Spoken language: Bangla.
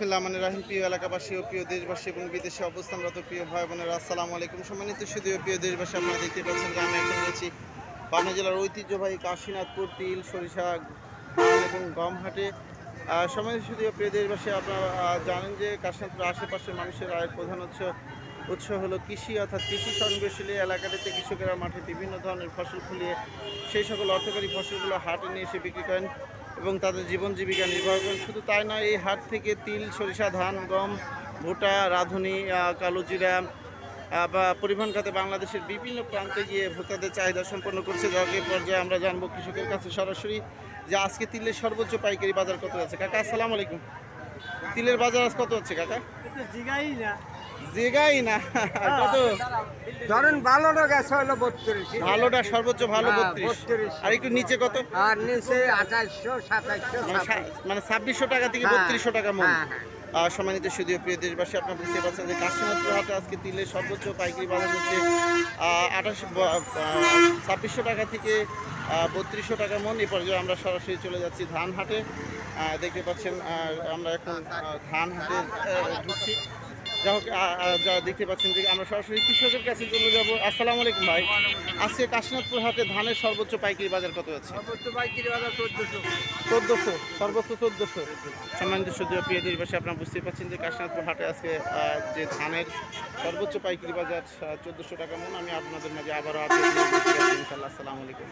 বিসমিল্লাহ মানে রাহিম। প্রিয় এলাকাবাসী ও প্রিয় দেশবাসী এবং বিদেশে অবস্থানরত প্রিয় ভাই বোনেরা, আসসালামু আলাইকুম। সম্মানিত শুধু প্রিয় দেশবাসী, আপনারা দেখতে পাচ্ছেন যে আমি এখন রয়েছি পাবনা জেলার ঐতিহ্যবাহী কাশীনাথপুর, তিল, সরিষা এবং গম হাটে সম্মানিত শুধু প্রিয় দেশবাসী, আপনারা জানেন যে কাশীনাথপুর আশেপাশের মানুষের আয়ের প্রধান উৎস উৎস হলো কৃষি, অর্থাৎ কৃষি সংবেশীল এলাকাটিতে কৃষকেরা মাঠে বিভিন্ন ধরনের ফসল ফুলিয়ে সেই সকল অর্থকারী ফসলগুলো হাটে নিয়ে এসে বিক্রি করেন। এবং তাদের জীবন জীবিকা নির্বাহ করেন। শুধু তাই নয়, এই হাট থেকে তিল, সরিষা, ধান, গম, ভুট্টা, রাঁধুনি কালোজিরা বা পরিবহন খাতে বাংলাদেশের বিভিন্ন প্রান্তে গিয়ে ভোক্তাদের চাহিদা সম্পন্ন করছে। যাকে পর্যায়ে আমরা জানব কৃষকের কাছে সরাসরি যে আজকে তিলের সর্বোচ্চ পাইকারি বাজার কত আছে? কাকা, আসসালামু আলাইকুম। তিলের বাজার আজ কত হচ্ছে, কাকা? জিগাই না। জেগাই না। কত ধরেন ভালোটা গেছে হলো বত্রিশ। ভালোটা সর্বোচ্চ ভালো হ্যাঁ, বত্রিশ। আর একটু নিচে কত? আর নিচে আঠাশশো সাতাশশো মানে মানে ছাব্বিশশো টাকা থেকে হ্যাঁ, বত্রিশশো টাকা মন। হ্যাঁ, সম্মানিত সুদীয় প্রিয় দেশবাসী আপনারা বুঝতে পারছেন যে কাশীনাথপুর হাটে আজকে তিলের সর্বোচ্চ পাইকারি বাজার হচ্ছে আঠাশ ছাব্বিশশো টাকা থেকে বত্রিশশো টাকা মন। এই পর্যায়ে আমরা সরাসরি চলে যাচ্ছি ধান হাটে দেখতে পাচ্ছেন আমরা এখন ধান হাটে ঢুকছি। যা হোক যা দেখতে পাচ্ছেন যে আমরা সরাসরি কৃষকের কাছে চলে যাব। আসসালামু আলাইকুম ভাই। আজকে কাশীনাথপুর হাটে ধানের সর্বোচ্চ পাইকারি বাজার কত আছে? সর্বোচ্চ পাইকারি বাজার চোদ্দশো। চোদ্দোশো সর্বোচ্চ চোদ্দোশো। সম্মানিত সুদীয় প্রিয় দেশবাসী আপনারা বুঝতে পারছেন যে কাশীনাথপুর হাটে আজকে যে ধানের সর্বোচ্চ পাইকারি বাজার চোদ্দোশো টাকা মন আমি আপনাদের মাঝে আবারও আপডেট ইনশাল্লাহ আসসালামু আলাইকুম।